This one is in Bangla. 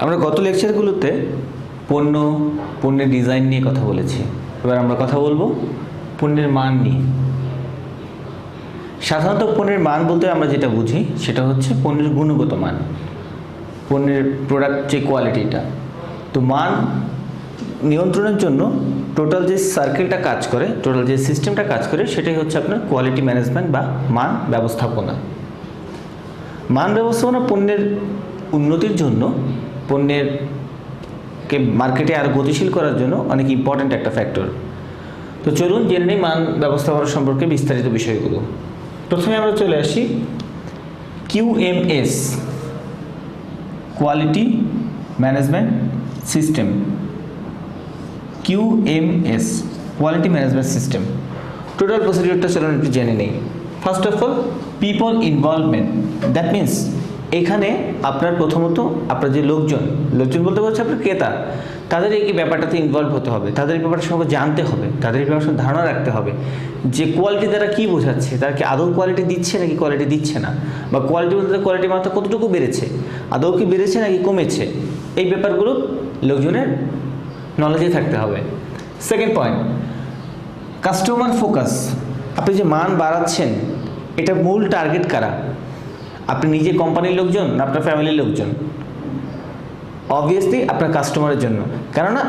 আমরা গত লেকচারগুলোতে পণ্য, পণ্যের ডিজাইন নিয়ে কথা বলেছি। এবার আমরা কথা বলব পণ্যের মান নিয়ে। সাধারণত পণ্যের মান বলতে আমরা যেটা বুঝি, সেটা হচ্ছে পণ্যের গুণগত মান, পণ্যের প্রোডাক্ট যে কোয়ালিটিটা তো মান নিয়ন্ত্রণের জন্য টোটাল যে সার্কেলটা কাজ করে টোটাল যে সিস্টেমটা কাজ করে, সেটাই হচ্ছে আপনার কোয়ালিটি ম্যানেজমেন্ট বা মান ব্যবস্থাপনা। মান ব্যবস্থাপনা পণ্যের উন্নতির জন্য পণ্যের কে মার্কেটে আরও গতিশীল করার জন্য অনেক ইম্পর্ট্যান্ট একটা ফ্যাক্টর তো চলুন জেনে নিই মান ব্যবস্থাপনা সম্পর্কে বিস্তারিত বিষয়গুলো। প্রথমে আমরা চলে আসি QMS quality management system QMS quality management system total প্রসিডিউরটা চলুন একটু জেনে নেই। First of all people involvement that means এখানে আপনার প্রথমত আপনার যে লোকজন লোকজন বলতে বলছে আপনার ক্রেতা, তাদের এই ব্যাপারটাতে ইনভলভ হতে হবে, তাদের এই ব্যাপারটা সম্পর্কে জানতে হবে, তাদের এই ব্যাপারে সম্পর্কে ধারণা রাখতে হবে, যে কোয়ালিটি তারা কী বোঝাচ্ছে, তারা কি আদৌ কোয়ালিটি দিচ্ছে নাকি কোয়ালিটি দিচ্ছে না, বা কোয়ালিটি বলতে কোয়ালিটি মাত্রা কতটুকু বেড়েছে, আদৌ কি বেড়েছে নাকি কমেছে, এই ব্যাপারগুলো লোকজনের নলেজে থাকতে হবে। সেকেন্ড পয়েন্ট কাস্টমার ফোকাস আপনি যে মান বাড়াচ্ছেন এটা মূল টার্গেট কারা? আপনি নিজে কোম্পানির লোকজন না আপনার ফ্যামিলির লোকজন? অবভিয়াসলি আপনার কাস্টমারের জন্য। কেননা